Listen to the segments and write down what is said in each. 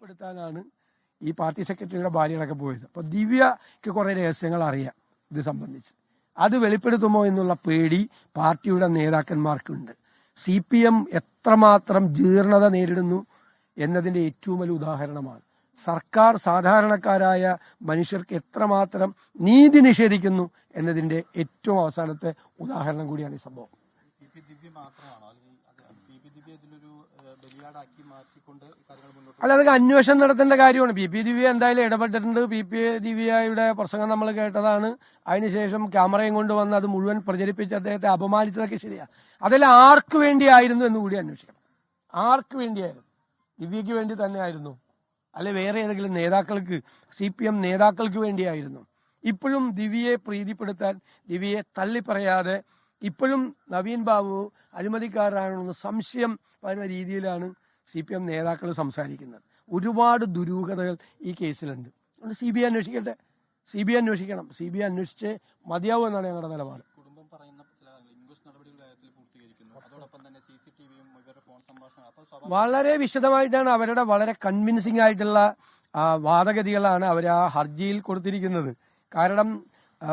പ്രീതിപ്പെടുത്താനാണ് ഈ പാർട്ടി സെക്രട്ടറിയുടെ ഭാര്യകളൊക്കെ പോയത്. അപ്പൊ ദിവ്യക്ക് കുറെ രഹസ്യങ്ങൾ അറിയാം ഇത് സംബന്ധിച്ച്. അത് വെളിപ്പെടുത്തുമോ എന്നുള്ള പേടി പാർട്ടിയുടെ നേതാക്കന്മാർക്കുണ്ട്. സി പി എം എത്രമാത്രം ജീർണത നേരിടുന്നു എന്നതിന്റെ ഏറ്റവും വലിയ ഉദാഹരണമാണ്. സർക്കാർ സാധാരണക്കാരായ മനുഷ്യർക്ക് എത്രമാത്രം നീതി നിഷേധിക്കുന്നു എന്നതിന്റെ ഏറ്റവും അവസാനത്തെ ഉദാഹരണം കൂടിയാണ് ഈ സംഭവം. അല്ല അതൊക്കെ അന്വേഷണം നടത്തേണ്ട കാര്യമാണ്. പി പി ദിവ്യ എന്തായാലും ഇടപെട്ടിട്ടുണ്ട്. പി പി ദിവ്യയുടെ പ്രസംഗം നമ്മൾ കേട്ടതാണ്. അതിനുശേഷം ക്യാമറയും കൊണ്ട് വന്ന് അത് മുഴുവൻ പ്രചരിപ്പിച്ച് അദ്ദേഹത്തെ അപമാനിച്ചതൊക്കെ ശരിയാ. അതെല്ലാം ആർക്ക് വേണ്ടിയായിരുന്നു എന്ന് കൂടി അന്വേഷിക്കണം. ആർക്ക് വേണ്ടിയായിരുന്നു? ദിവ്യക്ക് വേണ്ടി തന്നെയായിരുന്നു അല്ലെ വേറെ ഏതെങ്കിലും നേതാക്കൾക്ക് സി പി എം നേതാക്കൾക്ക് വേണ്ടിയായിരുന്നു. ഇപ്പോഴും ദിവ്യയെ പ്രീതിപ്പെടുത്താൻ ദിവ്യയെ തള്ളിപ്പറയാതെ ഇപ്പോഴും നവീൻ ബാബു അഴിമതിക്കാരാണെന്ന് സംശയം വരുന്ന രീതിയിലാണ് സി പി എം നേതാക്കൾ സംസാരിക്കുന്നത്. ഒരുപാട് ദുരൂഹതകൾ ഈ കേസിലുണ്ട്. അതുകൊണ്ട് സി ബി ഐ അന്വേഷിക്കട്ടെ സി ബി ഐ അന്വേഷിക്കണം സി ബി ഐ അന്വേഷിച്ച് മതിയാവും എന്നാണ് ഞങ്ങളുടെ നിലപാട് വളരെ വിശദമായിട്ടാണ് അവരുടെ വളരെ കൺവിൻസിംഗ് ആയിട്ടുള്ള വാദഗതികളാണ് അവർ ആ ഹർജിയിൽ കൊടുത്തിരിക്കുന്നത്. കാരണം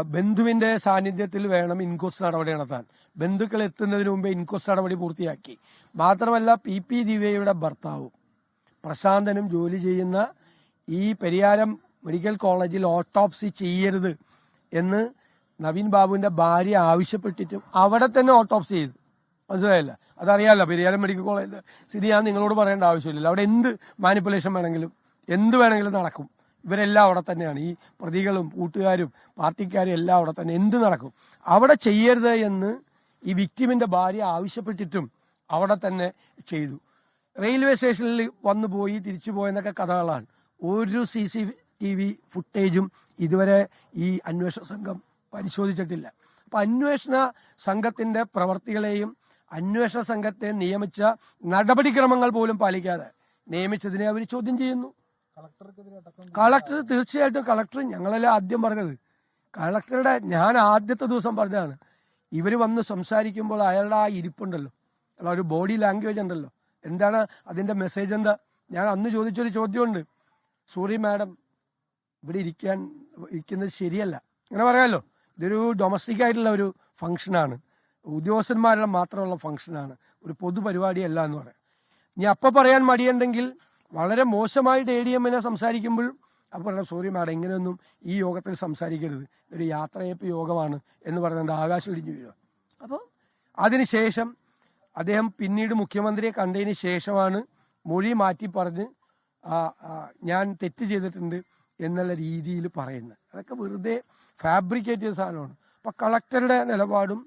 ബന്ധുവിന്റെ സാന്നിധ്യത്തിൽ വേണം ഇൻക്വസ്റ്റ് നടപടി നടത്താൻ. ബന്ധുക്കൾ എത്തുന്നതിന് മുമ്പേ ഇൻക്വസ്റ്റ് നടപടി പൂർത്തിയാക്കി. മാത്രമല്ല പി പി ദിവ്യയുടെ ഭർത്താവും പ്രശാന്തനും ജോലി ചെയ്യുന്ന ഈ പെരിയാരം മെഡിക്കൽ കോളേജിൽ ഓട്ടോപ്സി ചെയ്യരുത് എന്ന് നവീൻ ബാബുവിന്റെ ഭാര്യ ആവശ്യപ്പെട്ടിട്ടും അവിടെ തന്നെ ഓട്ടോപ്സി ചെയ്തു. മനസ്സിലായില്ല? അതറിയാലോ പെരിയാരം മെഡിക്കൽ കോളേജിന്റെ സ്ഥിതി ഞാൻ നിങ്ങളോട് പറയേണ്ട ആവശ്യമില്ലല്ലോ. അവിടെ എന്ത് മാനിപ്പുലേഷൻ വേണമെങ്കിലും എന്ത് വേണമെങ്കിലും നടക്കും. ഇവരെല്ലാം അവിടെ തന്നെയാണ്. ഈ പ്രതികളും കൂട്ടുകാരും പാർട്ടിക്കാരും എല്ലാം അവിടെ തന്നെ. എന്ത് നടക്കും? അവിടെ ചെയ്യരുത് എന്ന് ഈ വിക്ടിമിന്റെ ഭാര്യ ആവശ്യപ്പെട്ടിട്ടും അവിടെ തന്നെ ചെയ്തു. റെയിൽവേ സ്റ്റേഷനിൽ വന്നു പോയി തിരിച്ചു പോയെന്നൊക്കെ കഥകളാണ്. ഒരു സി സി ടി വി ഫുട്ടേജും ഇതുവരെ ഈ അന്വേഷണ സംഘം പരിശോധിച്ചിട്ടില്ല. അപ്പൊ അന്വേഷണ സംഘത്തിന്റെ പ്രവർത്തികളെയും അന്വേഷണ സംഘത്തെ നിയമിച്ച നടപടിക്രമങ്ങൾ പോലും പാലിക്കാതെ നിയമിച്ചതിനെ അവർ ചോദ്യം ചെയ്യുന്നു. കളക്ടർ തീർച്ചയായിട്ടും കളക്ടർ ഞങ്ങളല്ലേ ആദ്യം പറഞ്ഞത്. കളക്ടറുടെ ഞാൻ ആദ്യത്തെ ദിവസം പറഞ്ഞതാണ്. ഇവർ വന്ന് സംസാരിക്കുമ്പോൾ അയാളുടെ ആ ഇരിപ്പുണ്ടല്ലോ. അയാൾ ഒരു ബോഡി ലാംഗ്വേജ് ഉണ്ടല്ലോ. എന്താണ് അതിന്റെ മെസ്സേജ് എന്താ? ഞാൻ അന്ന് ചോദിച്ചൊരു ചോദ്യമുണ്ട്. സോറി മാഡം ഇവിടെ ഇരിക്കാൻ ഇരിക്കുന്നത് ശരിയല്ല. അങ്ങനെ പറയാമല്ലോ ഇതൊരു ഡൊമസ്റ്റിക് ആയിട്ടുള്ള ഒരു ഫംഗ്ഷനാണ് ഉദ്യോഗസ്ഥന്മാരുടെ മാത്രമുള്ള ഫംഗ്ഷനാണ് ഒരു പൊതുപരിപാടിയല്ല എന്ന് പറയാം. ഇനി അപ്പൊ പറയാൻ മടിയുണ്ടെങ്കിൽ വളരെ മോശമായിട്ട് എ ഡി എമ്മിനെ സംസാരിക്കുമ്പോഴും അപ്പോൾ പറയാം സോറി മാഡം ഇങ്ങനെയൊന്നും ഈ യോഗത്തിൽ സംസാരിക്കരുത്. ഒരു യാത്രയപ്പ് യോഗമാണ് എന്ന് പറയുന്നത് ആകാശം ഇടിഞ്ഞു വീഴുക അപ്പോൾ അതിനുശേഷം അദ്ദേഹം പിന്നീട് മുഖ്യമന്ത്രിയെ കണ്ടതിന് ശേഷമാണ് മൊഴി മാറ്റി പറഞ്ഞ് ഞാൻ തെറ്റ് ചെയ്തിട്ടുണ്ട് എന്നുള്ള രീതിയിൽ പറയുന്നത്. അതൊക്കെ വെറുതെ ഫാബ്രിക്കേറ്റ് ചെയ്ത സാധനമാണ്. അപ്പം കളക്ടറുടെ നിലപാടും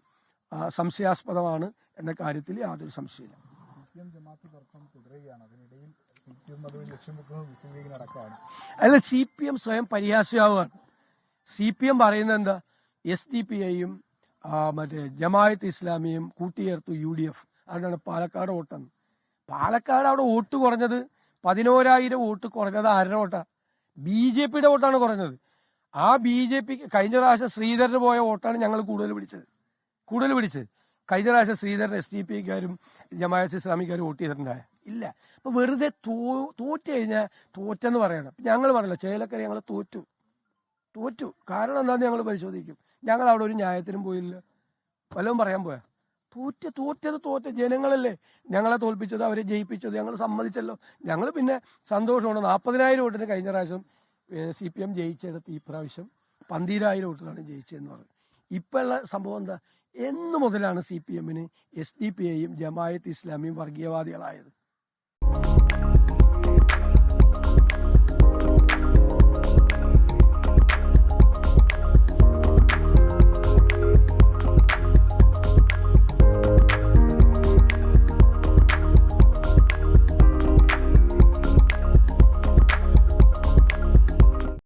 സംശയാസ്പദമാണ് എന്ന കാര്യത്തിൽ യാതൊരു സംശയമില്ല അല്ല സി പി എം സ്വയം പരിഹാസ്യമാവുകയാണ്. സി പി എം പറയുന്നത് എന്താ? എസ് ഡി പി ഐയും മറ്റേ ജമായത്ത് ഇസ്ലാമിയും കൂട്ടിയേർത്തു യു ഡി എഫ്. അതാണ് പാലക്കാട് വോട്ടെന്ന്. പാലക്കാട് അവിടെ വോട്ട് കുറഞ്ഞത് പതിനോരായിരം വോട്ട് കുറഞ്ഞത് ആരുടെ വോട്ടാണ് ബി ജെ പിയുടെ വോട്ടാണ് കുറഞ്ഞത്. ആ ബി ജെ പി കഴിഞ്ഞ പ്രാവശ്യം ശ്രീധരന് പോയ വോട്ടാണ് ഞങ്ങൾ കൂടുതൽ പിടിച്ചത്. കൂടുതൽ പിടിച്ചത്. കഴിഞ്ഞ പ്രാവശ്യം ശ്രീധരൻ എസ് ഡി പിക്കാരും ജമായത്ത് ഇസ്ലാമിക്കാരും വോട്ട് ചെയ്തിട്ടുണ്ടായ? ഇല്ല. അപ്പൊ വെറുതെ തോ തോറ്റു കഴിഞ്ഞാൽ തോറ്റെന്ന് പറയണം. ഞങ്ങൾ പറഞ്ഞല്ലോ ചേലക്കര ഞങ്ങൾ തോറ്റു. തോറ്റു. കാരണം എന്താന്ന് ഞങ്ങൾ പരിശോധിക്കും. ഞങ്ങൾ അവിടെ ഒരു ന്യായത്തിനും പോയില്ല. വല്ലതും പറയാൻ പോയാ? തോറ്റ തോറ്റത് തോറ്റ. ജനങ്ങളല്ലേ? ഞങ്ങളെ തോൽപ്പിച്ചത് അവരെ ജയിപ്പിച്ചത്. ഞങ്ങൾ സമ്മതിച്ചല്ലോ. ഞങ്ങൾ പിന്നെ സന്തോഷമാണ്. നാൽപ്പതിനായിരം വോട്ടിന് കഴിഞ്ഞ പ്രാവശ്യം സി പി എം ജയിച്ചെടുത്ത് ഈ പ്രാവശ്യം പന്തീരായിരം വോട്ടിലാണ് ജയിച്ചതെന്ന് പറഞ്ഞു. ഇപ്പോഴുള്ള സംഭവം എന്താ? എന്ന് മുതലാണ് സി പി എമ്മിന് എസ് ഡി പി ഐയും ജമായത്ത് ഇസ്ലാമിയും വർഗീയവാദികളായത്.